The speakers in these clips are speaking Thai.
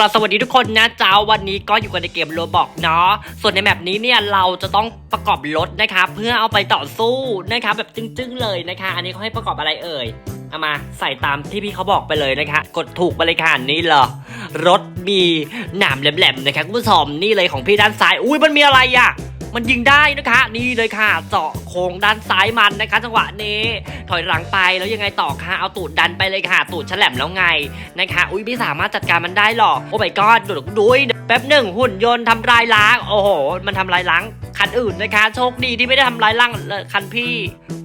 ล่ะสวัสดีทุกคนนะเจ้าวันนี้ก็อยู่กันในเกมโรบอกเนาะส่วนในแมปนี้เนี่ยเราจะต้องประกอบรถนะคะเพื่อเอาไปต่อสู้นะคะแบบจึ้งๆเลยนะคะ อันนี้เขาให้ประกอบอะไรเอ่ยเอามาใส่ตามที่พี่เขาบอกไปเลยนะคะ กดถูกไปเลยค่ะนี่เหรอรถมีหนามแหลมๆนะคะคุณผู้ชมนี่เลยของพี่ด้านซ้ายอุ้ยมันมีอะไรอะ มันยิงได้นะคะ นี่เลยค่ะเจาะโค้งด้านซ้ายมันนะคะ จังหวะนี้ถอยหลังไปแล้วยังไงต่อคะเอาตูดดันไปเลยค่ะ ตูดฉลับแล้วไงนะคะอุ้ยไม่สามารถจัดการมันได้หรอกโอ้ my god ดูดุยแป๊บหนึ่งหุ่นยนต์ทำลายล้างโอ้โหมันทำลายล้างคันอื่นนะคะ โชคดีที่ไม่ได้ทำลายล้างคันพี่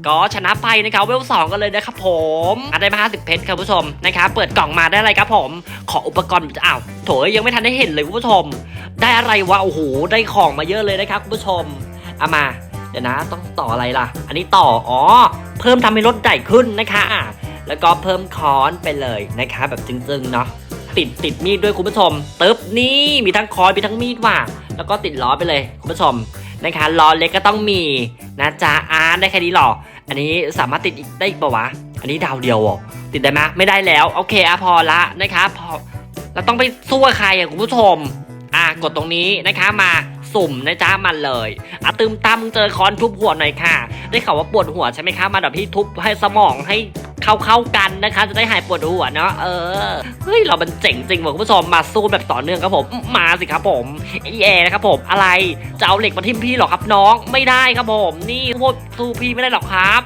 ก็ชนะไปนะคะเวลสองกันเลยนะครับผมอะได้มาห้าสิบเพชรครับผู้ชมนะคะเปิดกล่องมาได้อะไรครับผม ขออุปกรณ์อ้าวโถยังไม่ทันได้เห็นเลยคุณผู้ชม ได้อะไรวะโอ้โหได้ของมาเยอะเลยนะครับคุณผู้ชมเอามา เดี๋ยวนะต้องต่ออะไรล่ะ อันนี้ต่อ อ๋อ เพิ่มทำให้รถใหญ่ขึ้นนะคะ แล้วก็เพิ่มค้อนไปเลยนะคะ แบบจึงๆเนาะติดติดมีดด้วยคุณผู้ชมตึ๊บนี่มีทั้งคอยมีทั้งมีดว่ะแล้วก็ติดล้อไปเลยคุณผู้ชมนะคะล้อเล็กก็ต้องมีนะจ๊ะอาร์ได้แค่นี้หรอ อันนี้สามารถติดอีกได้อีกปะวะ อันนี้ดาวเดียวอะติดได้ไหมไม่ได้แล้วโอเคอะพอละนะคะพอเราต้องไปสู้กับใครอะคุณผู้ชมอะกดตรงนี้นะคะมา สุ่มนะจ๊ะมันเลยอะตืมตั้มเจอค้อนทุบหัวหน่อยค่ะ ได้ข่าวว่าปวดหัวใช่ไหมคะมาเดี๋ยวพี่ทุบให้สมองให้เข้าเข้าๆกันนะคะ จะได้หายปวดหัวเนาะเออเฮ้ยเรามันเจ๋งจริงว่ะคุณผู้ชมมาสู้แบบต่อเนื่องครับผมมาสิครับผมเอเอนะครับผมอะไรจะเอาเหล็กมาทิ่มพี่หรอครับน้องไม่ได้ครับผม นี่พวกสู้พี่ไม่ได้หรอกครับ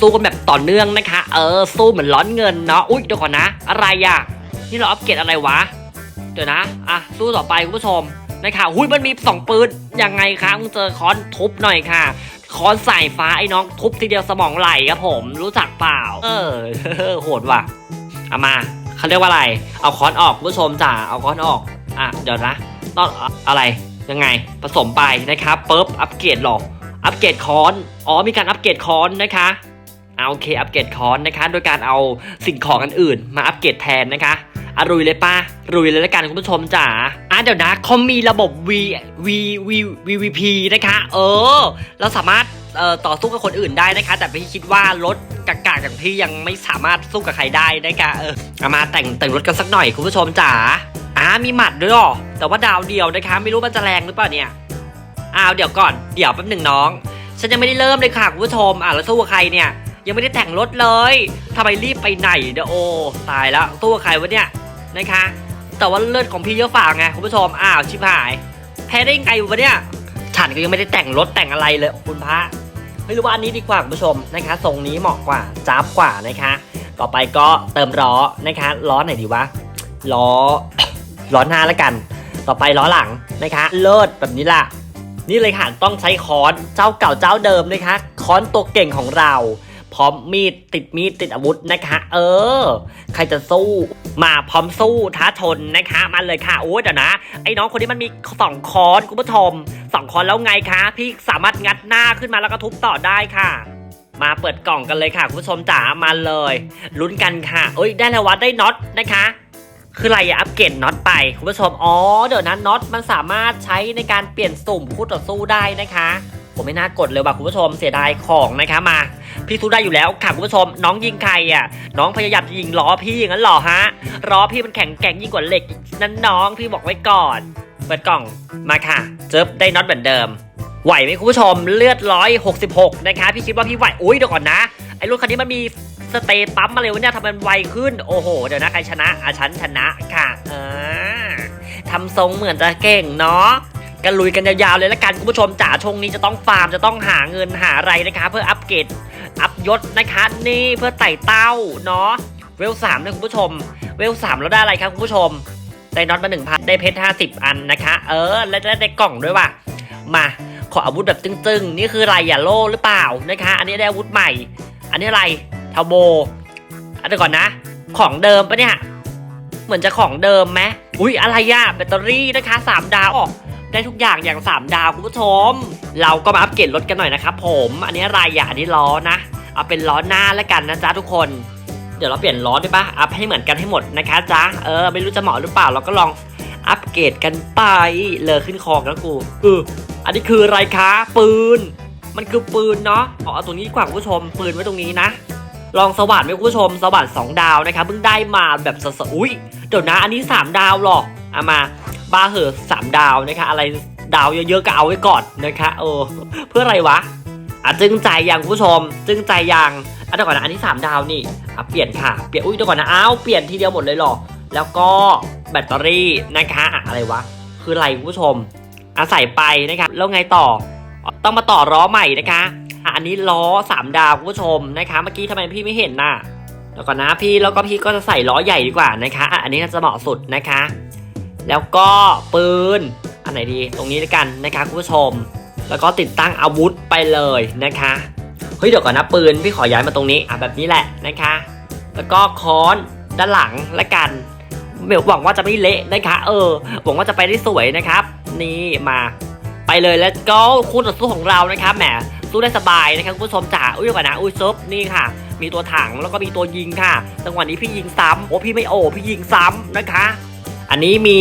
สู้กันแบบต่อเนื่องนะคะ เออสู้เหมือนร้อนเงินเนาะอุ้ยเดี๋ยวก่อนนะ อะไรอะนี่เราอัปเกรดอะไรวะเดี๋ยวนะอะสู้ต่อไปคุณผู้ชม นะคะหุ้ยมันมีสองปืนยังไงคะมึงเจอค้อนทุบหน่อยค่ะค้อนสายฟ้าไอ้น้องทุบทีเดียวสมองไหลครับผมรู้จักเปล่า เออโหดว่ะเอามาเขาเรียกว่าอะไร เอาค้อนออกผู้ชมจ้าเอาค้อนออกอะเดี๋ยวนะต้องอะไรยังไงผสมไปนะครับปุ๊บอัปเกรดหรออัปเกรดค้อนอ๋อมีการอัปเกรดค้อนนะคะเอาโอเคอัปเกรดค้อนนะคะ โดยการเอาสิ่งของอันอื่น มาอัปเกรดแทนนะคะ อรุยเลยป้ารุยเลยละกันคุณผู้ชมจ๋าอะเดี๋ยวนะเขามีระบบ V V V VVP นะคะ เออ เราสามารถเอ่อต่อสู้กับคนอื่นได้นะคะ แต่พี่คิดว่ารถกากาอย่างพี่ยังไม่สามารถสู้กับใครได้นะคะเออเอามาแต่งแต่งรถกันสักหน่อยคุณผู้ชมจ๋าอ่ามีหมัดด้วยเหรอแต่ว่าดาวเดียวนะคะ ไม่รู้มันจะแรงหรือเปล่าเนี่ยอ้าวเดี๋ยวก่อนเดี๋ยวแป๊บหนึ่งน้อง ฉันยังไม่ได้เริ่มเลยค่ะคุณผู้ชมอะแล้วสู้กับใครเนี่ยยังไม่ได้แต่งรถเลยทำไมรีบไปไหนเดี๋ยวโอตายแล้วสู้กับใครวะเนี่ย นะคะ แต่ว่าเลือดของพี่เยอะฝ่าไงคุณผู้ชมอ้าวชิบหาย แพ้ได้ยังไงวะเนี่ยฉันก็ยังไม่ได้แต่งรถแต่งอะไรเลยคุณพระไม่รู้ว่าอันนี้ดีกว่าคุณผู้ชมนะคะทรงนี้เหมาะกว่าจ้าบกว่านะคะ ต่อไปก็เติมล้อนะคะล้อไหนดีวะล้อล้อหน้าแล้วกัน ต่อไปล้อหลังนะคะ เลิศแบบนี้ล่ะ นี่เลยค่ะต้องใช้ค้อนเจ้าเก่าเจ้าเดิมนะคะค้อนตัวเก่งของเรา พร้อมมีดติดมีดติดอาวุธนะคะ เออ ใครจะสู้ มาพร้อมสู้ท้าชนนะคะ มาเลยค่ะโอ้ยเดี๋ยวนะ ไอ้น้องคนนี้มันมีสองคอนคุณผู้ชมสองคอนแล้วไงคะ พี่สามารถงัดหน้าขึ้นมาแล้วก็ทุบต่อได้ค่ะ มาเปิดกล่องกันเลยค่ะ คุณผู้ชมจ๋ามาเลยลุ้นกันค่ะ เอ้ยได้แล้ววะได้น็อตนะคะคืออะไรอะอัปเกรดน็อตไปคุณผู้ชม อ๋อ เดี๋ยวนั้นน็อตมันสามารถใช้ในการเปลี่ยนสุ่มคู่ต่อสู้ได้นะคะ ผมไม่น่ากดเลยว่ะคุณผู้ชมเสียดายของนะคะมา พี่สู้ได้อยู่แล้วค่ะคุณผู้ชม น้องยิงใครอะ น้องพยายามจะยิงล้อพี่อย่างนั้นหรอฮะล้อพี่มันแข็งแกร่งยิ่งกว่าเหล็กนั้นน้องพี่บอกไว้ก่อน เปิดกล่องมาค่ะเจิบได้น็อตเหมือนเดิมไหวไหมคุณผู้ชมเลือดร้อยหกสิบหกนะคะพี่คิดว่าพี่ไหวอุ้ยเดี๋ยวก่อนนะไอ้รถคันนี้มันมีสเตตปั๊มมาเลยวะเนี่ยทำมันไวขึ้นโอ้โหเดี๋ยวนะใครชนะอะฉันชนะค่ะอ่าทำทรงเหมือนจะเก่งเนาะ กันลุยกันยาวๆเลยละกันคุณผู้ชมจ๋าช่วงนี้จะต้องฟาร์มจะต้องหาเงินหาอะไรนะคะเพื่ออัปเกรดอัพยศนะคะนี่เพื่อไต่เต้าเนาะเวลสามนะคุณผู้ชม เวลสามแล้วได้อะไรครับคุณผู้ชมได้น็อตมาหนึ่งพันได้เพชรห้าสิบอันนะคะ เออ และได้กล่องด้วยว่ะมาขออาวุธแบบตึงๆ นี่คืออะไรอย่าโล่หรือเปล่านะคะ อันนี้ได้อาวุธใหม่ อันนี้อะไรทาโบอันนี้ก่อนนะ ของเดิมปะเนี่ย เหมือนจะของเดิมไหมอุ้ยอะไรอะแบตเตอรี่นะคะสามดาวออก ได้ทุกอย่างอย่าง 3 ดาวคุณผู้ชม เราก็มาอัปเกรดรถกันหน่อยนะครับผม อันนี้อะไรอะอันนี้ล้อนะ เอาเป็นล้อหน้าแล้วกันนะจ๊ะทุกคน เดี๋ยวเราเปลี่ยนล้อได้ปะอัพให้เหมือนกันให้หมดนะคะจ๊ะ เออไม่รู้จะเหมาะหรือเปล่า เราก็ลองอัปเกรดกันไปเลยขึ้นคอแล้วกูเอออันนี้คืออะไรคะปืน มันคือปืนเนาะเอาตรงนี้ดีกว่าคุณผู้ชม ปืนไว้ตรงนี้นะ ลองสว่านไหมคุณผู้ชม สว่านสองดาวนะคะเพิ่งได้มาแบบสดๆอุ้ยเดี๋ยวนะ อันนี้สามดาวหรอเอามา บ้าเหอะสามดาวนะคะอะไรดาวเยอะๆก็เอาไว้ก่อนนะคะโอ้เพื่ออะไรวะอะจึงใจยังผู้ชม จึงใจยังอะเดี๋ยวก่อนนะอันนี้สามดาวนี่อะเปลี่ยนค่ะเปลี่ยนอุ้ยเดี๋ยวก่อนนะอ้าวเปลี่ยนทีเดียวหมดเลยหรอ แล้วก็แบตเตอรี่นะคะอะอะไรวะ คืออะไรผู้ชมอาใส่ไปนะคะแล้วไงต่อ ต้องมาต่อล้อใหม่นะคะอะอันนี้ล้อสามดาวผู้ชมนะคะ เมื่อกี้ทำไมพี่ไม่เห็นน่ะแล้วก่อนนะพี่แล้วก็พี่ก็จะใส่ล้อใหญ่ดีกว่านะคะอะอันนี้น่าจะเหมาะสุดนะคะ แล้วก็ปืน อันไหนดี ตรงนี้แล้วกันนะคะคุณผู้ชม แล้วก็ติดตั้งอาวุธไปเลยนะคะ เฮ้ยเดี๋ยวก่อนนะปืนพี่ขอย้ายมาตรงนี้อะแบบนี้แหละนะคะ แล้วก็ค้อนด้านหลังละกันหวังว่าจะไม่เละนะคะ เออหวังว่าจะไปได้สวยนะครับ นี่มาไปเลยแล้วก็คู่ต่อสู้ของเรานะครับแหมสู้ได้สบายนะครับคุณผู้ชมจ๋าอุ้ยเดี๋ยวก่อนนะอุ้ยซุปนี่ค่ะ มีตัวถังแล้วก็มีตัวยิงค่ะจังหวะนี้พี่ยิงซ้ำโอ้พี่ไม่โอ้พี่ยิงซ้ำนะคะ อันนี้มี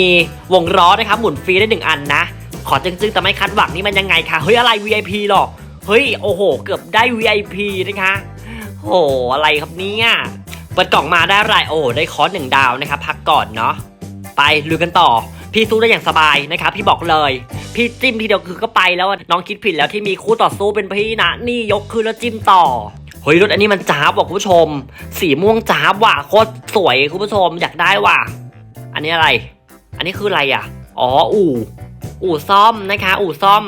วงล้อนะครับหมุนฟรีได้หนึ่งอันนะ ขอจึงๆแต่ไม่คัดหวังนี่มันยังไงคะเฮ้ยอะไร VIP หรอเฮ้ยโอ้โห เกือบได้ VIP นะคะโอ้หอะไรครับเนี่ยเปิดกล่องมาได้ไรโอ้ได้คอร์สหนึ่งดาวนะครับพักก่อนเนาะไปลุยกันต่อ พี่สู้ได้อย่างสบายนะครับพี่บอกเลย พี่จิ้มทีเดียวคือก็ไปแล้วน้องคิดผิดแล้วที่มีคู่ต่อสู้เป็นพี่นะนี่ยกคือแล้วจิ้มต่อเฮ้ยรถอันนี้มันจ้าบว่ะคุณผู้ชม สีม่วงจ้าบว่ะโคตรสวยคุณผู้ชมอยากได้ว่ะ นนี้อะไร อันนี้คืออะไรอะ อ๋อ อู่ อู่ซ่อมนะคะ อู่ซ่อม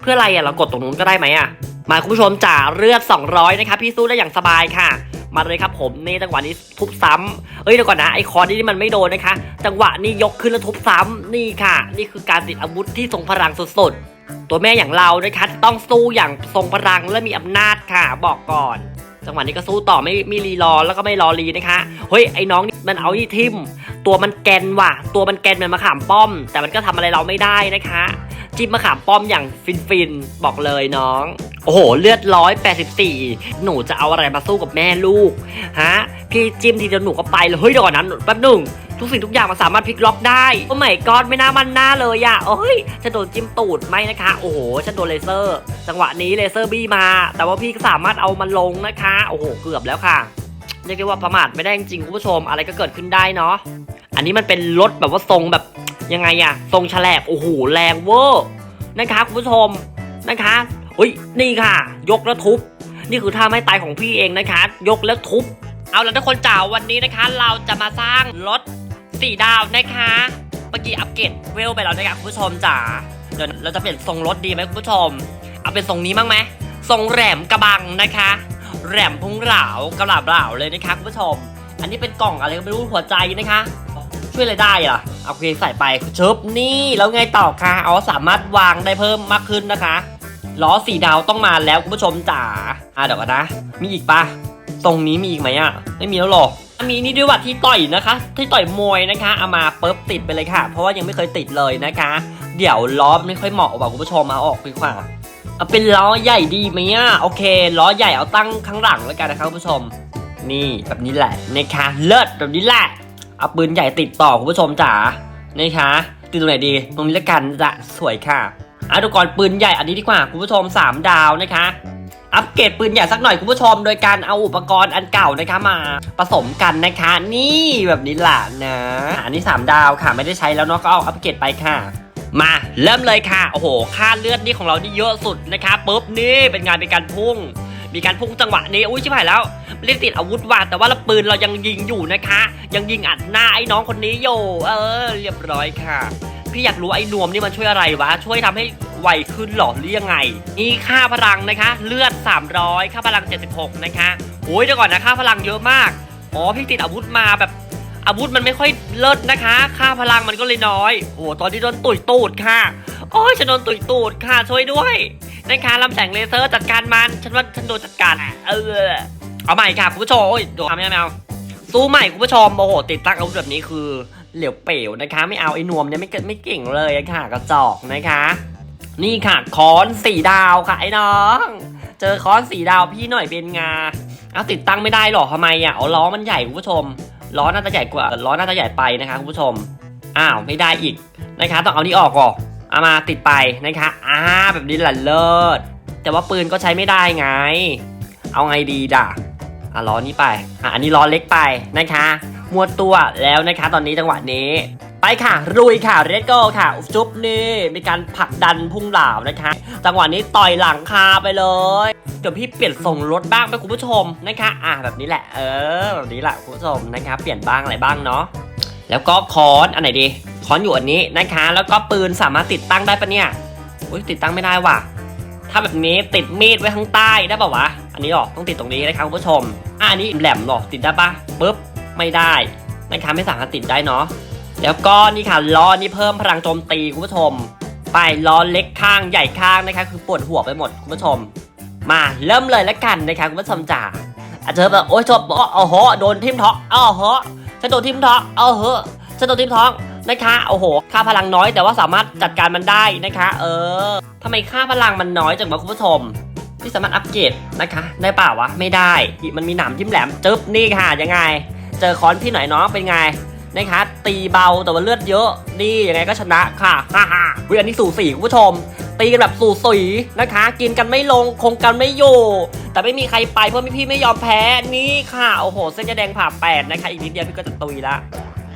เพื่ออะไรอะ เรากดตรงนู้นก็ได้ไหมอะ มาคุณผู้ชมจ่าเลือด 200 นะคะพี่สู้ได้อย่างสบายค่ะ มาเลยครับผมนี่จังหวะนี้ทุบซ้ำเอ้ยเดี๋ยวก่อนนะไอคอนนี่มันไม่โดนนะคะ จังหวะนี้ยกขึ้นแล้วทุบซ้ำนี่ค่ะ นี่คือการติดอาวุธที่ทรงพลังสุดๆ ตัวแม่อย่างเรานะคะจะต้องสู้อย่างทรงพลังและมีอำนาจค่ะ บอกก่อน จังหวะนี้ก็สู้ต่อไม่ไม่รีรอแล้วก็ไม่รอรีนะคะ เฮ้ยไอ้น้องนี่มันเอาที่ทิม ตัวมันแกนว่ะ ตัวมันแกนเหมันมะขามป้อม แต่มันก็ทำอะไรเราไม่ได้นะคะ จิ้มมะขามป้อมอย่างฟินฟินบอกเลยน้อง โอ้โหเลือดร้อยแปดสิบสี่หนูจะเอาอะไรมาสู้กับแม่ลูกฮะพี่จิ้มทีเดียวหนูก็ไปเลยเฮ้ยเดี๋ยวก่อนนั้นแป๊บหนึ่ง ทุกสิ่งทุกอย่างมันสามารถพลิกล็อกได้โอ้ไม่กอดไม่น่ามันหน้าเลยอะเอ้ยฉันโดนจิ้มตูดไหมนะคะ โอ้โหฉันโดนเลเซอร์ จังหวะนี้เลเซอร์บี้มา แต่ว่าพี่ก็สามารถเอามันลงนะคะ โอ้โหเกือบแล้วค่ะเรียกได้ว่าประมาทไม่ได้จริงคุณผู้ชมอะไรก็เกิดขึ้นได้เนาะอันนี้มันเป็นรถแบบว่าทรงแบบยังไงอะทรงแฉลบโอ้โหแรงเวอร์นะคะคุณผู้ชมนะคะอุ้ยนี่ค่ะ ยกแล้วทุบ นี่คือท่าไม่ตายของพี่เองนะคะ ยกแล้วทุบ เอาละทุกคนจ๋าวันนี้นะคะ เราจะมาสร้างรถ สี่ดาวนะคะ เมื่อกี้อัปเกรดเวลไปแล้วนะคะคุณผู้ชมจ๋า เดี๋ยวเราจะเปลี่ยนทรงรถดีไหมคุณผู้ชม เอาเป็นทรงนี้บ้างไหมทรงแหลมกระบังนะคะ แหลมพุงเหลากระหลาบเหลาเลยนะคะคุณผู้ชม อันนี้เป็นกล่องอะไรก็ไม่รู้หัวใจนะคะ ช่วยอะไรได้อะเอาโอเคใส่ไปชึบนี่แล้วไงต่อคะเอาสามารถวางได้เพิ่มมากขึ้นนะคะล้อสีดาวต้องมาแล้วคุณผู้ชมจ๋าอะเดี๋ยวก่อนนะ มีอีกปะตรงนี้มีอีกไหมอะ ไม่มีแล้วหรอก มีนี่ด้วยว่ะที่ต่อยนะคะ ที่ต่อยมวยนะคะเอามาปุ๊บติดไปเลยค่ะ เพราะว่ายังไม่เคยติดเลยนะคะ เดี๋ยวล้อไม่ค่อยเหมาะว่ะคุณผู้ชมเอาออกดีกว่าเอาเป็นล้อใหญ่ดีไหมอะโอเคล้อใหญ่เอาตั้งข้างหลังแล้วกันนะคะคุณผู้ชม นี่แบบนี้แหละนะคะเลิศแบบนี้แหละเอาปืนใหญ่ติดต่อคุณผู้ชมจ๋านะคะติดตรงไหนดี ตรงนี้ละกันจะสวยค่ะอะดูก่อนปืนใหญ่อันนี้ดีกว่าคุณผู้ชม 3 ดาวนะคะ อัปเกรดปืนใหญ่สักหน่อยคุณผู้ชม โดยการเอาอุปกรณ์อันเก่านะคะมาผสมกันนะคะ นี่แบบนี้แหละนะอันนี้ 3 ดาวค่ะไม่ได้ใช้แล้วเนาะก็เอาอัปเกรดไปค่ะมาเริ่มเลยค่ะ โอ้โห ค่าเลือดนี่ของเรานี่เยอะสุดนะคะปุ๊บนี่เป็นงานเป็นการพุ่ง มีการพุ่งจังหวะนี้อุ้ยชิบหายแล้วไม่ได้ติดอาวุธว่ะแต่ว่าเราปืนเรายังยิงอยู่นะคะ ยังยิงอัดหน้าไอ้น้องคนนี้อยู่เออ เรียบร้อยค่ะ พี่อยากรู้ไอ้นวมนี่มันช่วยอะไรวะ ช่วยทำให้ไวขึ้นหรอหรือยังไงนี่ค่าพลังนะคะ เลือด 300 ค่าพลัง 76 นะคะโอ้ยเดี๋ยวก่อนนะค่าพลังเยอะมาก อ๋อพี่ติดอาวุธมาแบบอาวุธมันไม่ค่อยเลิศนะคะ ค่าพลังมันก็เลยน้อย โอ้ตอนที่โดนตุยตูดค่ะ โอ้ยฉันโดนตุยตูดค่ะช่วยด้วยนะคะลำแสงเลเซอร์จัดการมัน ฉันว่าฉันโดนจัดการอะเออ เอาใหม่ค่ะคุณผู้ชม โอ้ยโดนทำยังไงเอาสู้ใหม่คุณผู้ชม โอ้โหติดตั้งอาวุธแบบนี้คือ เหลวเป๋วนะคะ ไม่เอาไอ้นวมเนี่ยไม่เกิดไม่เก่งเลยค่ะ กระจอกนะคะ นี่ค่ะค้อนสี่ดาวค่ะไอ้น้อง เจอค้อนสี่ดาวพี่หน่อยเป็นงาเอาติดตั้งไม่ได้หรอทำไมอะเอาล้อมันใหญ่คุณผู้ชมล้อน่าจะใหญ่กว่าล้อน่าจะใหญ่ไปนะคะคุณผู้ชมอ้าวไม่ได้อีกนะคะต้องเอานี้ออกก่อนเอามาติดไปนะคะอ่าแบบนี้แหละเลิศแต่ว่าปืนก็ใช้ไม่ได้ไง เอาไงดีด่ะอะล้อนี้ไปอะอันนี้ล้อเล็กไปนะคะ มัวตัวแล้วนะคะตอนนี้จังหวะนี้ ไปค่ะรุยค่ะเรดโก้ค่ะจุ๊บนี่มีการผลักดันพุ่งเหล่านะคะ จังหวะนี้ต่อยหลังคาไปเลยเดี๋ยวพี่เปลี่ยนทรงรถบ้างไปคุณผู้ชมนะคะ อะแบบนี้แหละเออแบบนี้แหละคุณผู้ชมนะคะ เปลี่ยนบ้างอะไรบ้างเนาะแล้วก็ค้อนอันไหนดีค้อนอยู่อันนี้นะคะ แล้วก็ปืนสามารถติดตั้งได้ปะเนี่ยอุ้ยติดตั้งไม่ได้ว่ะ ถ้าแบบนี้ติดมีดไว้ข้างใต้ได้ป่าวะ อันนี้หรอต้องติดตรงนี้นะครับคุณผู้ชมอะอันนี้แหลมหรอติดได้ปะปุ๊บ ไม่ได้นะคะไม่สามารถติดได้เนาะแล้วก็นี่ค่ะล้อนี่เพิ่มพลังโจมตีคุณผู้ชม ไปล้อเล็กข้างใหญ่ข้างนะคะคือปวดหัวไปหมดคุณผู้ชม มาเริ่มเลยแล้วกันนะคะคุณผู้ชมจ๋าอาจจะแบบโอ๊ยชอบบอกอ๋อโหโดนทิมท้องอ๋อโหฉันโดนทิมท้องอ๋อเหฉันโดนทิมท้องนะคะโอ้โห ค่าพลังน้อยแต่ว่าสามารถจัดการมันได้นะคะ เออทำไมค่าพลังมันน้อยจังวะคุณผู้ชมที่สามารถอัปเกรดนะคะ ได้เปล่าวะไม่ได้ มันมีหนามจิ้มแหลมจึ๊บนี่ค่ะยังไง เจอค้อนพี่หน่อยน้องเป็นไงนะคะตีเบาแต่ว่าเลือดเยอะนี่ยังไงก็ชนะค่ะฮ่าฮ่าวิอันนี้สู่สีคุณผู้ชม ตีกันแบบสู่สีนะคะ กินกันไม่ลงคงกันไม่อยู่แต่ไม่มีใครไปเพราะพี่ไม่ยอมแพ้นี่ค่ะโอ้โห เส้นยาแดงผ่าแปดนะคะอีกนิดเดียวพี่ก็จะตุยละ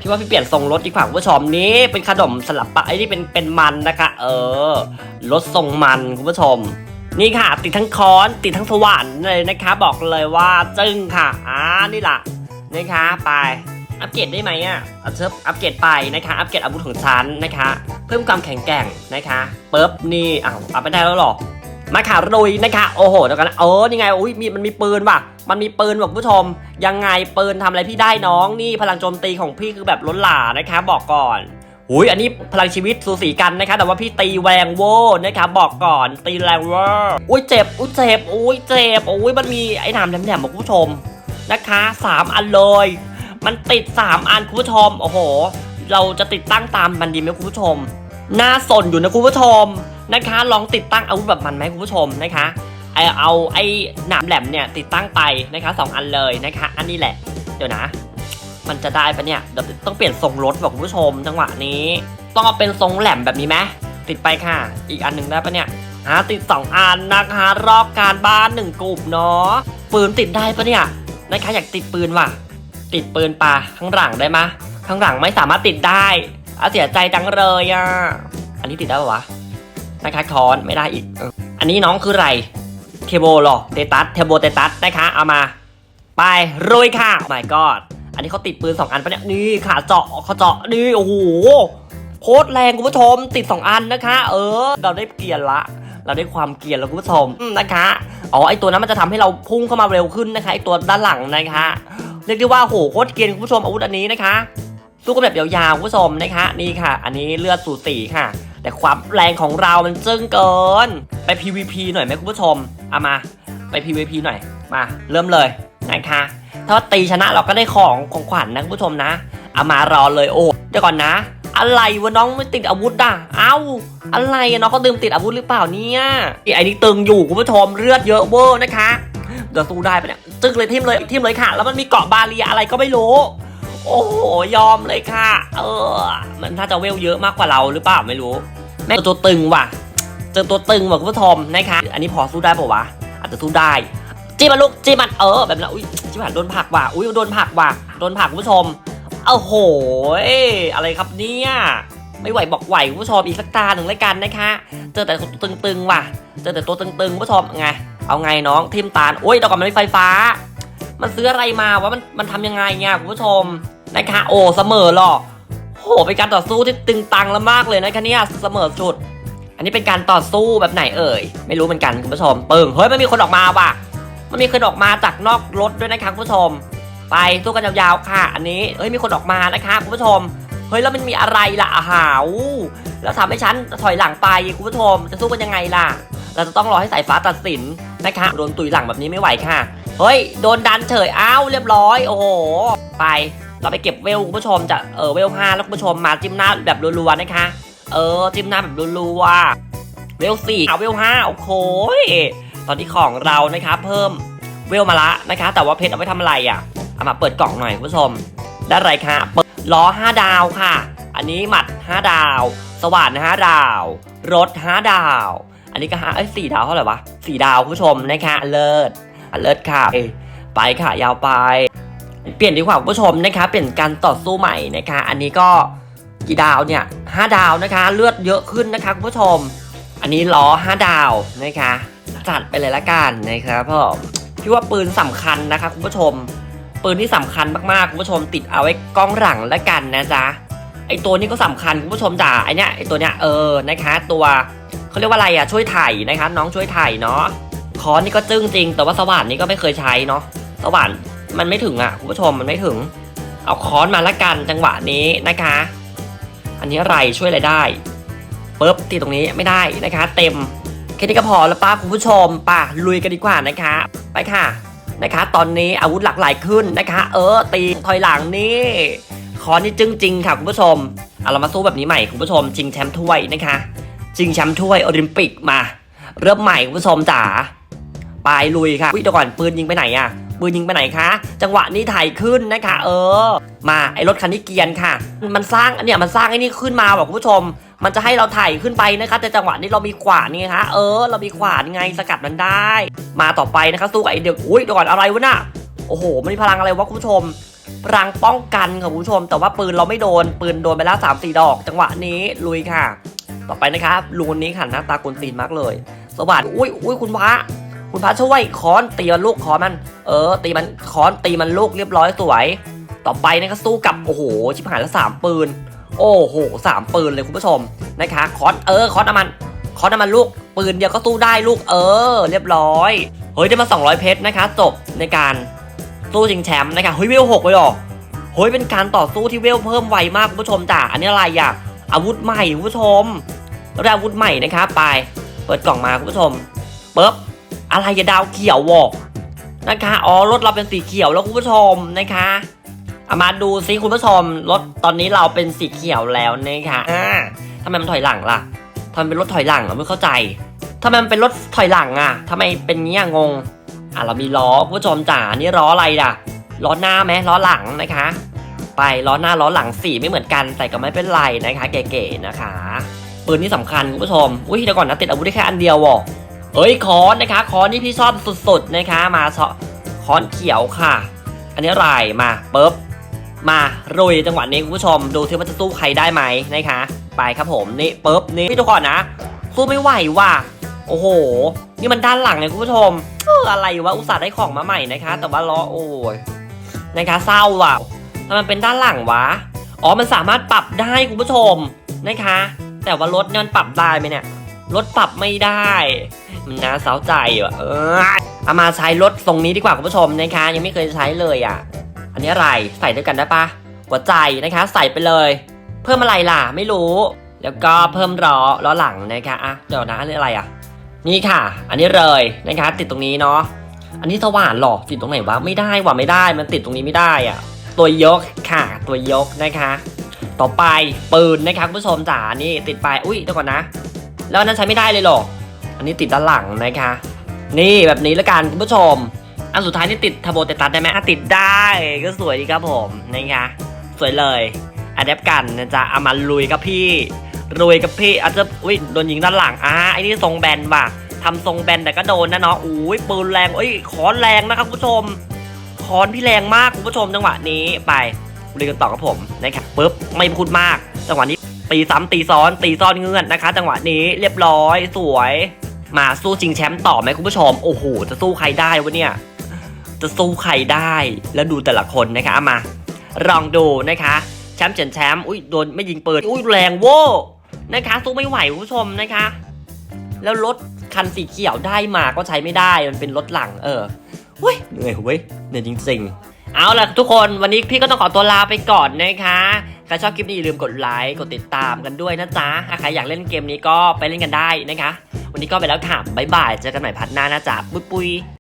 พี่ว่าพี่เปลี่ยนทรงรถดีกว่าคุณผู้ชมนี่เป็นขนมสลับปะไอ้นี่เป็นเป็นมันนะคะ เออรถทรงมันคุณผู้ชมนี่ค่ะ ติดทั้งค้อนติดทั้งสว่านเลยนะคะ บอกเลยว่าจึ้งค่ะอ่านี่ล่ะ นะคะไปอัปเกรดได้ไหมอะเอาเชิญอัปเกรดไปนะคะอัปเกรดอาวุธของฉันนะคะเพิ่มความแข็งแกร่งนะคะปุ๊บนี่อ้าวอัพไม่ได้แล้วหรอมาขาลุยนะคะโอ้โหเดี๋ยวกันนะเออนี่ไงอุ้ยมีมันมีปืนว่ะ มันมีปืนว่ะคุณผู้ชม ยังไงปืนทำอะไรพี่ได้น้องนี่พลังโจมตีของพี่คือแบบล้นหลานะคะ บอกก่อนอุ้ยอันนี้พลังชีวิตสูสีกันนะคะ แต่ว่าพี่ตีแรงโวนะคะบอกก่อนตีแรงเวอร์อุ้ยเจ็บอุ้ยเจ็บอุ้ยเจ็บอุ้ยมันมีไอ้หนามแหลมๆบอกคุณผู้ชม นะคะสามอันเลย มันติด 3 อันคุณผู้ชมโอ้โห เราจะติดตั้งตามมันดีไหมคุณผู้ชม น่าสนอยู่นะคุณผู้ชมนะคะ ลองติดตั้งอาวุธแบบมันไหมคุณผู้ชมนะคะไอเอาไอ้หนามแหลมเนี่ยติดตั้งไปนะคะสองอันเลยนะคะ อันนี้แหละเดี๋ยวนะ มันจะได้ปะเนี่ยเดี๋ยวต้องเปลี่ยนทรงรถแบบคุณผู้ชม จังหวะนี้ ต้องเอาเป็นทรงแหลมแบบนี้ไหมติดไปค่ะ อีกอันหนึ่งได้ปะเนี่ยอ่าติดสองอันนะคะ รอบการบ้านหนึ่งกลุ่มเนาะปืนติดได้ปะเนี่ย นะคะอยากติดปืนว่ะ ติดปืนปะข้างหลังได้มะข้างหลังไม่สามารถติดได้อาเสียใจจังเลยอะอันนี้ติดได้ปะวะนะคะคอนไม่ได้อีก อันนี้น้องคือไรเทโบหรอเตตัสเทโบเตตัสนะคะ เอามา ไปรุยค่ะ my god อันนี้เขาติดปืน2อันปะเนี่ยนี่ขาเจาะเขาเจาะนี่โอ้โหโคตรแรงคุณผู้ชมติด 2 อันนะคะ เออ เราได้เกียร์ละ เราได้ความเกียร์แล้วคุณผู้ชมอืมนะคะ อ๋อไอตัวนั้นมันจะทำให้เราพุ่งเข้ามาเร็วขึ้นนะคะไอตัวด้านหลังนะคะเรียกได้ว่าโหโคตรเกรียนคุณผู้ชมอาวุธอันนี้นะคะสู้กันแบบยาวๆคุณผู้ชมนะคะนี่ค่ะ อันนี้เลือดสูสีค่ะ แต่ความแรงของเรามันจึ้งเกิน ไป PVP หน่อยไหมคุณผู้ชมเอามาไป PVP หน่อยมาเริ่มเลยนะคะถ้าตีชนะเราก็ได้ของของขวัญนะคุณผู้ชมนะเอามารอเลยโอ้เดี๋ยวก่อนนะ อะไรวะน้องไม่ติดอาวุธอะ เอ้า อะไรอะน้องเขาดื่มติดอาวุธหรือเปล่าเนี่ยไอ้นี่ตึงอยู่คุณผู้ชมเลือดเยอะเวอร์นะคะเดี๋ยวสู้ได้ปะเนี่ยจึ๊กเลยทิมเลยทิมเลยค่ะ แล้วมันมีเกาะบาเรียอะไรก็ไม่รู้ โอ้โหยอมเลยค่ะ เออ มันถ้าจะเวลเยอะมากกว่าเราหรือเปล่าไม่รู้ แม่ตัวตึงว่ะเจอตัวตึงว่ะคุณผู้ชมนะคะ อันนี้พอสู้ได้ปะวะอาจจะสู้ได้จีมันลูกจีมันเออแบบนั้นอุ้ยจีมันโดนผักว่ะอุ้ยโดนผักว่ะโดนผักคุณผู้ชม โอ้โหอะไรครับเนี่ยไม่ไหวบอกไหวคุณผู้ชมอีกสักตาหนึ่งเลยกันนะคะ เจอแต่ตัวตึงๆว่ะ เจอแต่ตัวตึงๆคุณผู้ชมไง เอาไงน้องทิมตาลโอ้ยดี๋ยวก่อนมันไม่ไฟฟ้า มันซื้ออะไรมาวะมันมันทำยังไงเนี่ยคุณผู้ชมนะคะ โอ้เสมอหรอโหเป็นการต่อสู้ที่ตึงตังแล้วมากเลยนะคะเนี่ยเสมอสุด อันนี้เป็นการต่อสู้แบบไหนเอ่ยไม่รู้เหมือนกันคุณผู้ชมเปึ้งเฮ้ยมันมีคนออกมาว่ะ มันมีคนออกมาจากนอกรถด้วยนะคะคุณผู้ชม ไปสู้กันยาวๆค่ะ อันนี้เฮ้ยมีคนออกมานะคะคุณผู้ชมเฮ้ยแล้วมันมีอะไรล่ะหาวแล้วทำให้ฉันถอยหลังไปคุณผู้ชม จะสู้กันยังไงล่ะ เราจะต้องรอให้สายฟ้าตัดสินนะคะโดนตุยหลังแบบนี้ไม่ไหวค่ะ เฮ้ยโดนดันเฉยอ้าวเรียบร้อย โอ้โหไปเราไปเก็บเวลคุณผู้ชมจะเออเวลห้าแล้วคุณผู้ชมมาจิ้มหน้าแบบรัวๆนะคะ เออจิ้มหน้าแบบรัวๆเวลสี่เอาเวลห้าโอ้โหตอนนี้ของเรานะคะ เพิ่มเวลมาละนะคะ แต่ว่าเพชรเอาไว้ทำอะไรอะ เอามาเปิดกล่องหน่อยคุณผู้ชม ได้ไรคะเปิดล้อ 5 ดาวค่ะ อันนี้หมัด 5 ดาว สว่าน5ดาว รถ 5 ดาว อันนี้ก็ห้าเอ้ยสี่ดาวเท่าไหร่วะสี่ดาวคุณผู้ชมนะคะเลิศเลิศค่ะเอ้ยไปค่ะยาวไป เปลี่ยนดีกว่าคุณผู้ชมนะคะเปลี่ยนการต่อสู้ใหม่นะคะ อันนี้ก็กี่ดาวเนี่ยห้าดาวนะคะ เลือดเยอะขึ้นนะคะคุณผู้ชม อันนี้ล้อห้าดาวนะคะจัดไปเลยละกันนะครับผมพี่ว่าปืนสำคัญนะคะคุณผู้ชม ปืนที่สำคัญมากๆคุณผู้ชมติดเอาไว้กล้องหลังและกันนะจ๊ะไอตัวนี้ก็สำคัญคุณผู้ชมจ๋าไอเนี้ยไอตัวเนี้ยเออนะคะตัวเขาเรียกว่าอะไรอะช่วยถ่ายนะคะน้องช่วยถ่ายเนาะคอนนี่ก็จึ้งจริง แต่ว่าสว่านนี่ก็ไม่เคยใช้เนาะสว่านมันไม่ถึงอะคุณผู้ชมมันไม่ถึง เอาค้อนมาละกันจังหวะนี้นะคะ อันนี้อะไรช่วยอะไรได้ปุ๊บตีตรงนี้ไม่ได้นะคะ เต็มแค่นี้ก็พอแล้วป้าคุณผู้ชมป่ะลุยกันดีกว่านะคะ ไปค่ะ นะคะ ตอนนี้อาวุธหลากหลายขึ้นนะคะ เออ ตีถอยหลังนี่คอนนี่จึ้งจริงค่ะคุณผู้ชมเอาเรามาสู้แบบนี้ใหม่คุณผู้ชมชิงแชมป์ถ้วยนะคะชิงแชมป์ถ้วยโอลิมปิกมา เริ่มใหม่คุณผู้ชมจ๋าไปลุยค่ะวิเดี๋ยวก่อนปืนยิงไปไหนอะปืนยิงไปไหนคะ จังหวะนี้ถ่ายขึ้นนะคะ เออ มาไอรถคันนี้เกียนค่ะ มันสร้างอันเนี้ยมันสร้างไอ้นี่ขึ้นมาบอกคุณผู้ชม มันจะให้เราถ่ายขึ้นไปนะคะแต่จังหวะนี้เรามีขวานนี่คะเออเรามีขวานไงสกัดมันได้ มาต่อไปนะคะสู้กับไอเดียอุ้ยเดี๋ยวก่อนอะไรวะน่ะโอ้โหมันมีพลังอะไรวะคุณผู้ชมพลังป้องกันค่ะคุณผู้ชม แต่ว่าปืนเราไม่โดนปืนโดนไปแล้ว3ามสี่ดอก จังหวะนี้ลุยค่ะ ต่อไปนะครับลุงคนนี้ค่ะหน้าตากวนตีนมากเลย สวัสดีอุ้ยอุ้ยคุณพระคุณพระช่วยค้อนตีมันลูกค้อนมัน เออ ตีมันค้อนตีมันลูกเรียบร้อยสวย ต่อไปนะคะสู้กับโอ้โหชิบหายแล้วสามปืน โอ้โหสามปืนเลยคุณผู้ชมนะคะคอนเออคอนน้ำมันคอนน้ำมันลูกปืนเดียวก็สู้ได้ลูกเออ เรียบร้อยเฮ้ยได้มา 200 เพชรนะคะจบในการสู้ชิงแชมป์นะคะเฮ้ยเวลหกเลยหรอเฮ้ยเป็นการต่อสู้ที่เวลเพิ่มไวมากคุณผู้ชมจ้ะอันนี้อะไรอะอาวุธใหม่คุณผู้ชมแล้วได้อาวุธใหม่นะคะไปเปิดกล่องมาคุณผู้ชมปึ๊บอะไรจะดาวเขียววอกนะคะอ๋อรถเราเป็นสีเขียวแล้วคุณผู้ชมนะคะ เอามาดูซิคุณผู้ชมรถตอนนี้เราเป็นสีเขียวแล้วนะคะอ่าทำไมมันถอยหลังล่ะทำไมเป็นรถถอยหลังเราไม่เข้าใจทำไมมันเป็นรถถอยหลังอะทำไมเป็นเงี้ยงงอะเรามีล้อคุณผู้ชมจ๋านี่ล้ออะไรล่ะล้อหน้าไหมล้อหลังนะคะ ไปล้อหน้าล้อหลังสีไม่เหมือนกันแต่ก็ไม่เป็นไรนะคะ เก๋ๆนะคะปืนนี่สำคัญคุณผู้ชมอุ้ยเดี๋ยวก่อนนะติดอาวุธได้แค่อันเดียววะเอ้ยคอนนะคะคอนนี่พี่ชอบสุดๆนะคะ มาเชาะคอนเขียวค่ะ อันนี้อะไรมาปุ๊บ มารุยจังหวะนี้คุณผู้ชม ดูที่ว่าจะสู้ใครได้ไหมนะคะ ไปครับผมนี่ปุ๊บนี่พี่ทุกคนนะ สู้ไม่ไหวว่ะโอ้โห นี่มันด้านหลังเลยคุณผู้ชมเอออะไรวะอุตส่าห์ได้ของมาใหม่นะคะ แต่ว่าล้อโอ้ยนะคะเศร้าว่ะทำไมมันเป็นด้านหลังวะอ๋อมันสามารถปรับได้คุณผู้ชมนะคะ แต่ว่ารถเนี่ยมันปรับได้ไหมเนี่ยรถปรับไม่ได้มันน่าเศร้าใจว่ะเออเอามาใช้รถทรงนี้ดีกว่าคุณผู้ชมนะคะ ยังไม่เคยใช้เลยอะ อันนี้อะไรใส่ด้วยกันได้ปะหัวใจนะคะ ใส่ไปเลย เพิ่มอะไรล่ะไม่รู้ แล้วก็เพิ่มล้อล้อหลังนะคะอะเดี๋ยวนะอันนี้อะไรอะ นี่ค่ะ อันนี้เลยนะคะ ติดตรงนี้เนาะอันนี้สว่านหรอติดตรงไหนวะไม่ได้ว่ะไม่ได้ มันติดตรงนี้ไม่ได้อะ ตัวยกค่ะ ตัวยกนะคะ ต่อไปปืนนะคะคุณผู้ชมจ๋านี่ติดไปอุ้ยเดี๋ยวก่อนนะ แล้วนั้นใช้ไม่ได้เลยหรออันนี้ติดด้านหลังนะคะ นี่แบบนี้ละกันคุณผู้ชม อันสุดท้ายนี่ติดทาโบเตตัสได้ไหมอะติดได้ก็สวยดีครับผมนะคะสวยเลยอัดแอปกันนะจ๊ะเอามาลุยกับพี่ลุยกับพี่อาจจะอุ้ยโดนยิงด้านหลังอะไอ้นี่ทรงแบนว่ะทำทรงแบนแต่ก็โดนนะเนาะอุ้ยปืนแรงอุ้ยคอนแรงนะครับคุณผู้ชมคอนพี่แรงมากคุณผู้ชมจังหวะนี้ไปลุยกันต่อกับผมนะครับปุ๊บไม่พูดมาก จังหวะนี้ตีซ้ำตีซ้อนตีซ้อนเงื่อนนะคะ จังหวะนี้เรียบร้อยสวย มาสู้ชิงแชมป์ต่อไหมคุณผู้ชมโอ้โหจะสู้ใครได้วะเนี่ย จะสู้ใครได้ แล้วดูแต่ละคนนะคะเอามาลองดูนะคะแชมป์เฉินแชมป์อุ้ยโดนไม่ยิงเปืนอุ้ยแรงโว้นะคะสู้ไม่ไหวคุณผู้ชมนะคะ แล้วรถคันสีเขียวได้มาก็ใช้ไม่ได้มันเป็นรถหลังเออเว้ยเหนื่อยเว้ยเหนื่อยจริงๆ เอาล่ะทุกคนวันนี้พี่ก็ต้องขอตัวลาไปก่อนนะคะใครชอบคลิปนี้อย่าลืมกดไลค์กดติดตามกันด้วยนะจ๊ะถ้าใครอยากเล่นเกมนี้ก็ไปเล่นกันได้นะคะ วันนี้ก็ไปแล้วค่ะบ๊ายบายเจอกันใหม่พัดหน้านะจ๊ะปุ้ยปุ้ย